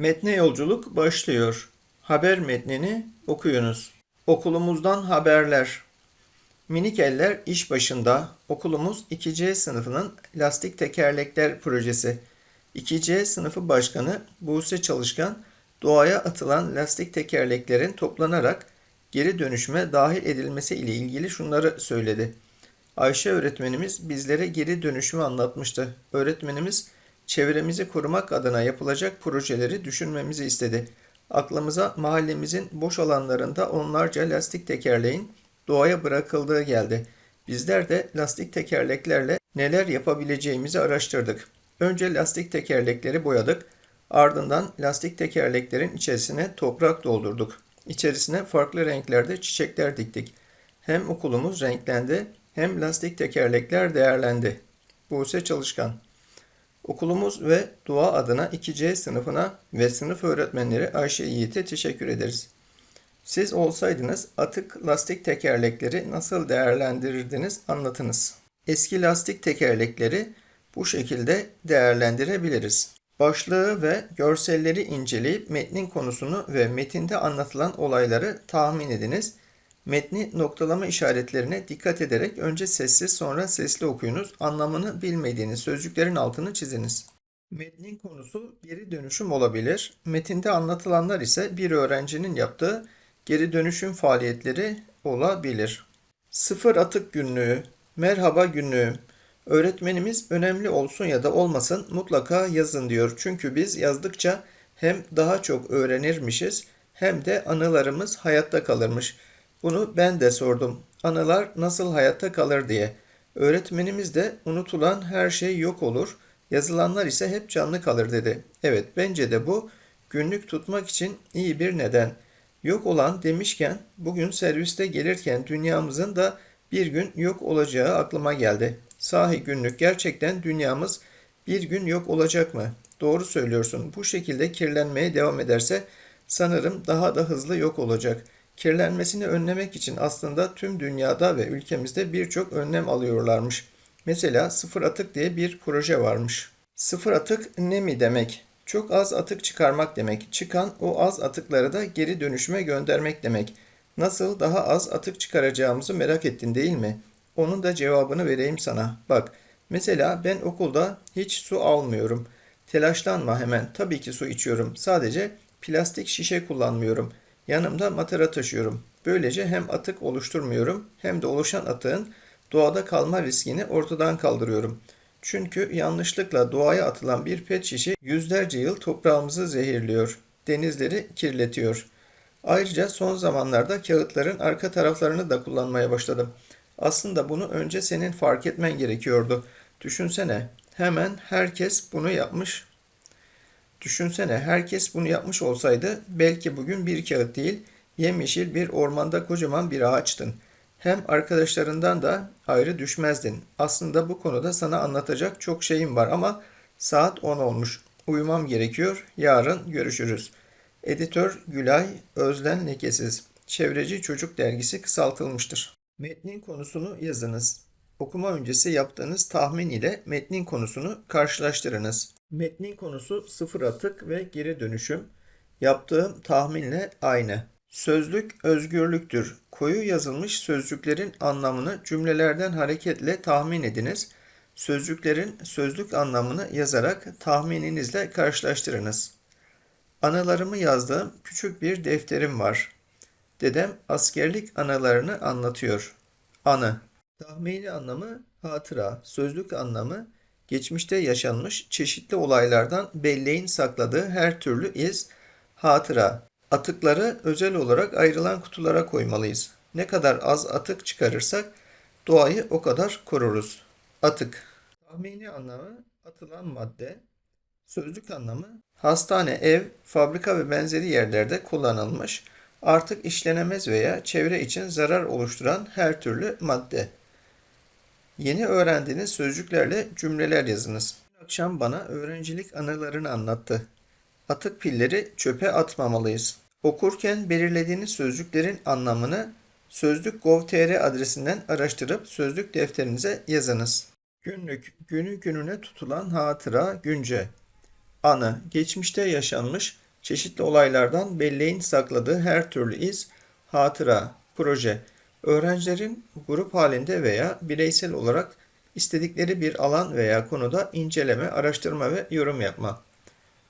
Metne yolculuk başlıyor. Haber metnini okuyunuz. Okulumuzdan haberler. Minik eller iş başında. Okulumuz 2C sınıfının lastik tekerlekler projesi. 2C sınıfı başkanı Buse Çalışkan, doğaya atılan lastik tekerleklerin toplanarak geri dönüşüme dahil edilmesi ile ilgili şunları söyledi. Ayşe öğretmenimiz bizlere geri dönüşümü anlatmıştı. Öğretmenimiz çevremizi korumak adına yapılacak projeleri düşünmemizi istedi. Aklımıza mahallemizin boş alanlarında onlarca lastik tekerleğin doğaya bırakıldığı geldi. Bizler de lastik tekerleklerle neler yapabileceğimizi araştırdık. Önce lastik tekerlekleri boyadık. Ardından lastik tekerleklerin içerisine toprak doldurduk. İçerisine farklı renklerde çiçekler diktik. Hem okulumuz renklendi hem lastik tekerlekler değerlendi. Buse Çalışkan Okulumuz ve dua adına 2C sınıfına ve sınıf öğretmenleri Ayşe Yiğit'e teşekkür ederiz. Siz olsaydınız atık lastik tekerlekleri nasıl değerlendirirdiniz anlatınız. Eski lastik tekerlekleri bu şekilde değerlendirebiliriz. Başlığı ve görselleri inceleyip metnin konusunu ve metinde anlatılan olayları tahmin ediniz. Metni noktalama işaretlerine dikkat ederek önce sessiz sonra sesli okuyunuz. Anlamını bilmediğiniz sözcüklerin altını çiziniz. Metnin konusu geri dönüşüm olabilir. Metinde anlatılanlar ise bir öğrencinin yaptığı geri dönüşüm faaliyetleri olabilir. Sıfır atık günlüğü, merhaba günlüğü. Öğretmenimiz önemli olsun ya da olmasın mutlaka yazın diyor. Çünkü biz yazdıkça hem daha çok öğrenirmişiz hem de anılarımız hayatta kalırmış. Bunu ben de sordum. Anılar nasıl hayatta kalır diye. Öğretmenimiz de unutulan her şey yok olur, yazılanlar ise hep canlı kalır dedi. Evet, bence de bu günlük tutmak için iyi bir neden. Yok olan demişken bugün serviste gelirken dünyamızın da bir gün yok olacağı aklıma geldi. Sahi günlük gerçekten dünyamız bir gün yok olacak mı? Doğru söylüyorsun. Bu şekilde kirlenmeye devam ederse sanırım daha da hızlı yok olacak. Kirlenmesini önlemek için aslında tüm dünyada ve ülkemizde birçok önlem alıyorlarmış. Mesela sıfır atık diye bir proje varmış. Sıfır atık ne mi demek? Çok az atık çıkarmak demek. Çıkan o az atıkları da geri dönüşüme göndermek demek. Nasıl daha az atık çıkaracağımızı merak ettin değil mi? Onun da cevabını vereyim sana. Bak, mesela ben okulda hiç su almıyorum. Telaşlanma hemen. Tabii ki su içiyorum. Sadece plastik şişe kullanmıyorum. Yanımda matara taşıyorum. Böylece hem atık oluşturmuyorum hem de oluşan atığın doğada kalma riskini ortadan kaldırıyorum. Çünkü yanlışlıkla doğaya atılan bir pet şişe yüzlerce yıl toprağımızı zehirliyor, denizleri kirletiyor. Ayrıca son zamanlarda kağıtların arka taraflarını da kullanmaya başladım. Aslında bunu önce senin fark etmen gerekiyordu. Düşünsene, hemen herkes bunu yapmış. Düşünsene, herkes bunu yapmış olsaydı belki bugün bir kağıt değil, yemyeşil bir ormanda kocaman bir ağaçtın. Hem arkadaşlarından da ayrı düşmezdin. Aslında bu konuda sana anlatacak çok şeyim var ama saat 10 olmuş. Uyumam gerekiyor. Yarın görüşürüz. Editör Gülay Özlen Lekesiz. Çevreci Çocuk Dergisi kısaltılmıştır. Metnin konusunu yazınız. Okuma öncesi yaptığınız tahmin ile metnin konusunu karşılaştırınız. Metnin konusu sıfır atık ve geri dönüşüm. Yaptığım tahminle aynı. Sözlük özgürlüktür. Koyu yazılmış sözcüklerin anlamını cümlelerden hareketle tahmin ediniz. Sözcüklerin sözlük anlamını yazarak tahmininizle karşılaştırınız. Anılarımı yazdığım küçük bir defterim var. Dedem askerlik anılarını anlatıyor. Anı. Tahmini anlamı hatıra, sözlük anlamı geçmişte yaşanmış çeşitli olaylardan belleğin sakladığı her türlü iz, hatıra. Atıkları özel olarak ayrılan kutulara koymalıyız. Ne kadar az atık çıkarırsak doğayı o kadar koruruz. Atık. Tahmini anlamı atılan madde. Sözlük anlamı hastane, ev, fabrika ve benzeri yerlerde kullanılmış, artık işlenemez veya çevre için zarar oluşturan her türlü madde. Yeni öğrendiğiniz sözcüklerle cümleler yazınız. Akşam bana öğrencilik anılarını anlattı. Atık pilleri çöpe atmamalıyız. Okurken belirlediğiniz sözcüklerin anlamını sözlük.gov.tr adresinden araştırıp sözlük defterinize yazınız. Günlük, günü gününe tutulan hatıra, günce. Anı, geçmişte yaşanmış Çeşitli olaylardan belleğin sakladığı her türlü iz, hatıra, proje. Öğrencilerin grup halinde veya bireysel olarak istedikleri bir alan veya konuda inceleme, araştırma ve yorum yapma.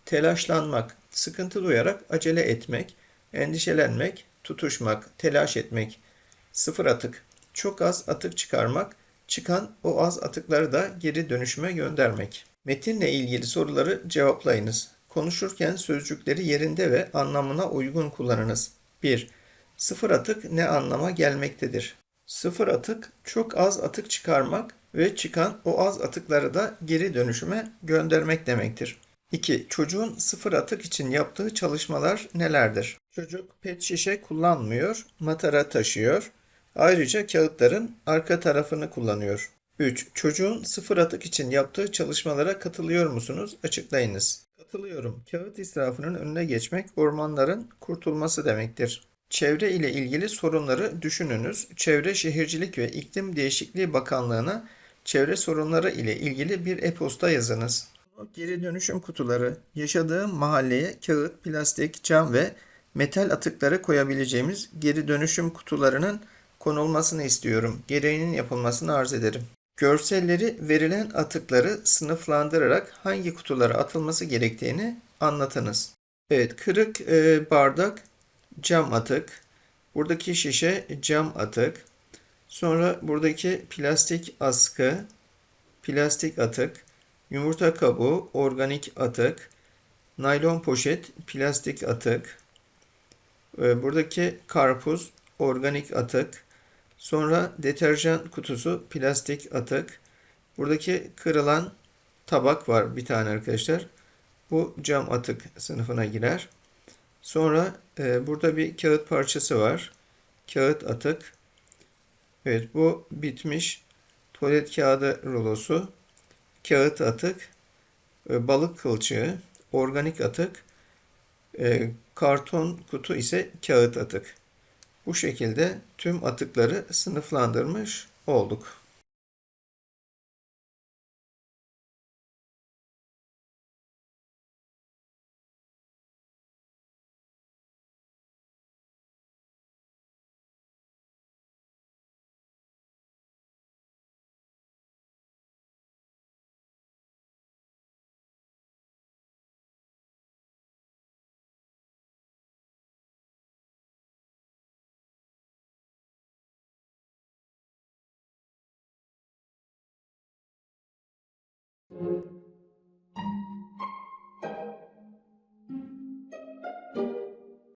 Telaşlanmak, sıkıntı duyarak acele etmek, endişelenmek, tutuşmak, telaş etmek. Sıfır atık, çok az atık çıkarmak, çıkan o az atıkları da geri dönüşüme göndermek. Metinle ilgili soruları cevaplayınız. Konuşurken sözcükleri yerinde ve anlamına uygun kullanınız. 1. Sıfır atık ne anlama gelmektedir? Sıfır atık çok az atık çıkarmak ve çıkan o az atıkları da geri dönüşüme göndermek demektir. 2. Çocuğun sıfır atık için yaptığı çalışmalar nelerdir? Çocuk pet şişe kullanmıyor, matara taşıyor. Ayrıca kağıtların arka tarafını kullanıyor. 3. Çocuğun sıfır atık için yaptığı çalışmalara katılıyor musunuz? Açıklayınız. Katılıyorum. Kağıt israfının önüne geçmek ormanların kurtulması demektir. Çevre ile ilgili sorunları düşününüz. Çevre Şehircilik ve İklim Değişikliği Bakanlığı'na çevre sorunları ile ilgili bir e-posta yazınız. Geri dönüşüm kutuları. Yaşadığım mahalleye kağıt, plastik, cam ve metal atıkları koyabileceğimiz geri dönüşüm kutularının konulmasını istiyorum. Gereğinin yapılmasını arz ederim. Görselleri verilen atıkları sınıflandırarak hangi kutulara atılması gerektiğini anlatınız. Evet, kırık e, bardak cam atık. Buradaki şişe cam atık. Sonra buradaki plastik askı, plastik atık, yumurta kabuğu, organik atık, naylon poşet, plastik atık. E, Buradaki karpuz, organik atık. Sonra deterjan kutusu, plastik atık. Buradaki kırılan tabak var bir tane arkadaşlar. Bu cam atık sınıfına girer. Sonra e, burada bir kağıt parçası var. Kağıt atık. Evet bu bitmiş tuvalet kağıdı rulosu. Kağıt atık. e, balık kılçığı. Organik atık. e, karton kutu ise kağıt atık. Bu şekilde tüm atıkları sınıflandırmış olduk.